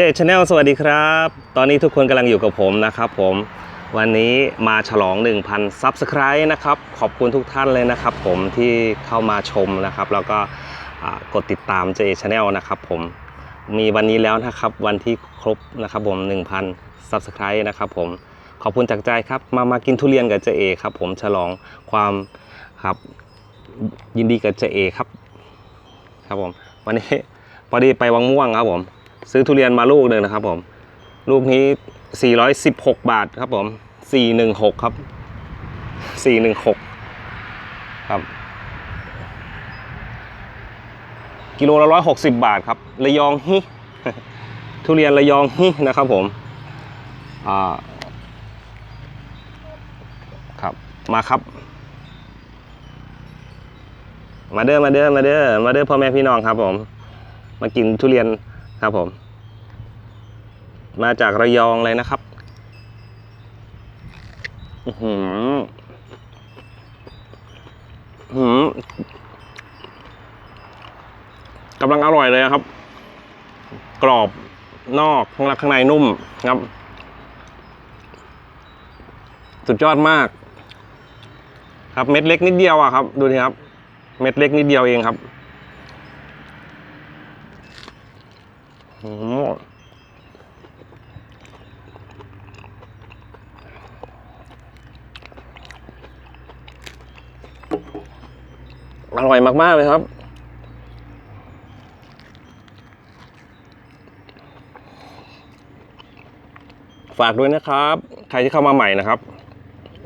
เจชแนลสวัสดีครับ ตอนนี้ทุกคนกำลังอยู่กับผมนะครับผมวันนี้มาฉลอง 1,000 Subscribe นะครับ ขอบคุณทุกท่านเลยนะครับผมที่เข้ามาชมนะครับ แล้วก็กดติดตามเจชแนลนะครับผมมีวันนี้แล้วนะครับ วันที่ครบนะครับผม 1,000 Subscribe นะครับผมขอบคุณจากใจครับ มามากินทุเรียนกับเจเอครับผมฉลองความครับยินดีกับเจเอครับครับผมวันนี้พอดีไปวังม่วงครับผม ซื้อทุเรียนมาลูกหนึ่งนะครับผม ลูกนี้ 416 บาทครับผม 416 ครับ 416 ครับ กิโลละ160 บาทครับระยองฮิทุเรียนระยองฮินะครับผมอ่าครับมาครับ มาเด้อมาเด้อมาเด้อมาเด้อพ่อแม่พี่น้องครับผม มากินทุเรียน ครับผม มาจากระยองเลยนะครับอือหือหือกำลังอร่อยเลยครับ กรอบนอกข้างในข้างในนุ่มครับ สุดยอดมาก ครับเม็ดเล็กนิดเดียวอะครับ ดูสิครับ เม็ดเล็กนิดเดียวเองครับ อร่อยมาก ๆ เลยครับ ฝากด้วยนะครับ ใครที่เข้ามาใหม่นะครับ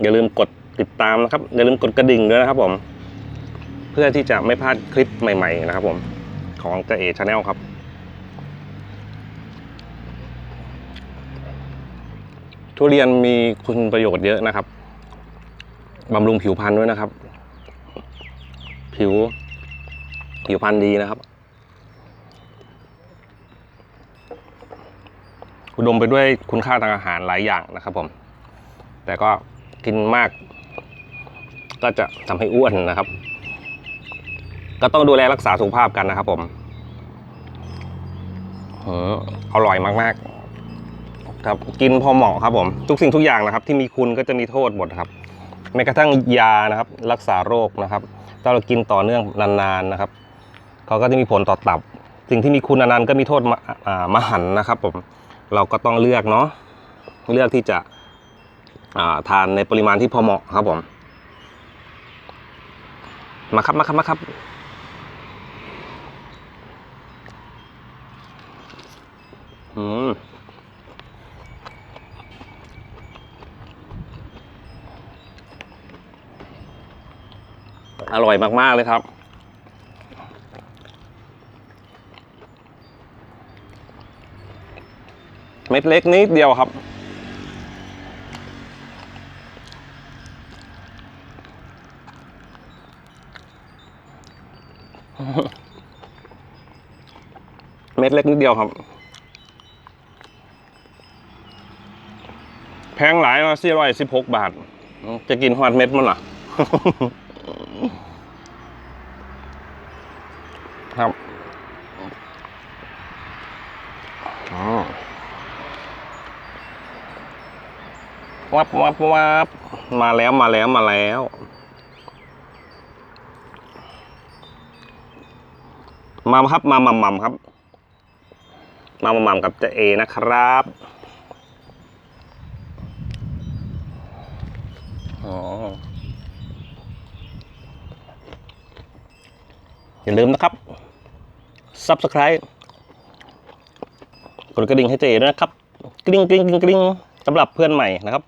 อย่าลืมกดติดตามนะครับ อย่าลืมกดกระดิ่งด้วยนะครับผม เพื่อที่จะไม่พลาดคลิปใหม่ ๆ นะครับผม ของเจเอชาแนลครับ ทุเรียนมีคุณประโยชน์เยอะนะครับบำรุงผิวพรรณด้วยนะครับ ผิว ผิวพรรณดีนะครับ อุดมไปด้วยคุณค่าทางอาหารหลายอย่างนะครับผม แต่ก็กินมาก ก็จะทำให้อ้วนนะครับ ก็ต้องดูแลรักษาสุขภาพกันนะครับผมเอออร่อยมาก ๆ ครับกินพอเหมาะครับผมทุกสิ่งทุกอย่างนะครับ ที่มีคุณก็จะมีโทษหมดครับแม้กระทั่งยานะครับ รักษาโรคนะครับถ้าเรากินต่อเนื่องนานๆนะครับเขาก็จะมีผลต่อตับ สิ่งที่มีคุณนานๆก็มีโทษมาหันนะครับผมเราก็ต้องเลือกเนาะเลือกที่จะาทานในปริมาณที่พอเหมาะครับผมมาครับมาครับมาครับอืม อร่อยมากๆเลยครับ เม็ดเล็กนิดเดียวครับ เม็ดเล็กนิดเดียวครับ แพงหลายมาสี่ร้อยสิบหกบาท จะกินฮอดเม็ดมันเหรอ ครับอ๋อวับวับวับมาแล้วมาแล้วมาแล้วมาครับมามัมมัมครับ มามัมมัมกับเจเอนะครับอ๋อ อย่าลืมนะครับ Subscribe กดกระดิ่งให้เจด้วยนะครับ กริ๊งกริ๊งกริ๊งกริ๊งสำหรับเพื่อนใหม่นะครับ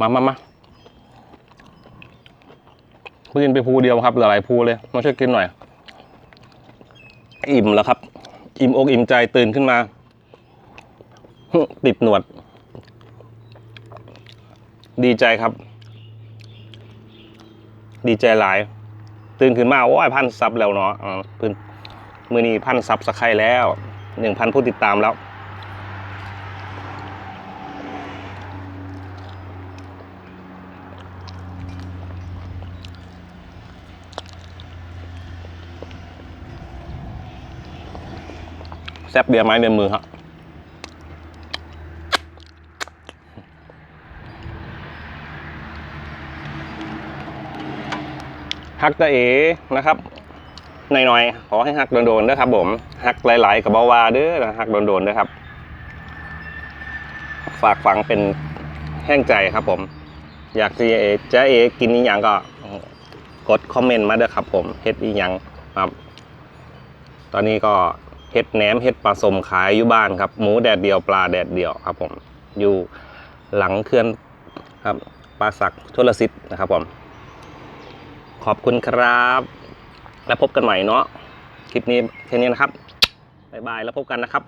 มามามาเพิ่งกินไปภูเดียวครับเหลือหลายภูเลยมาช่วยกินหน่อย อิ่มแล้วครับ อิ่มอกอิ่มใจตื่นขึ้นมา ติดหนวด ดีใจครับ ดีใจหลาย ตื่นขึ้นมาโอ้พันซับแล้วเนาะเพื่อนมือนี้พันซับสักใครแล้วหนึ่งพันผู้ติดตามแล้วแซบเบียไม้เบียมือครับ ฮักตะเอนะครับหน่อยๆขอให้ฮักโดนๆด้วยครับผมฮักหลายๆกับเบาวาเด้อฮักโดนๆด้วยครับ ฝากฝังเป็นแห้งใจครับผม อยากจะเอจะเอกินอีหยังก็กดคอมเมนต์มาเด้อครับผมเฮ็ดอีหยังครับ ตอนนี้ก็เฮ็ดแหนมเฮ็ดปลาสมขายอยู่บ้านครับ หมูแดดเดียวปลาแดดเดียวครับ ผมอยู่หลังเขื่อนครับปลาสักทุลสิทธ์นะครับผม ขอบคุณครับ แล้วพบกันใหม่เนาะคลิปนี้แค่นี้นะครับบ๊ายบายแล้วพบกันนะครับ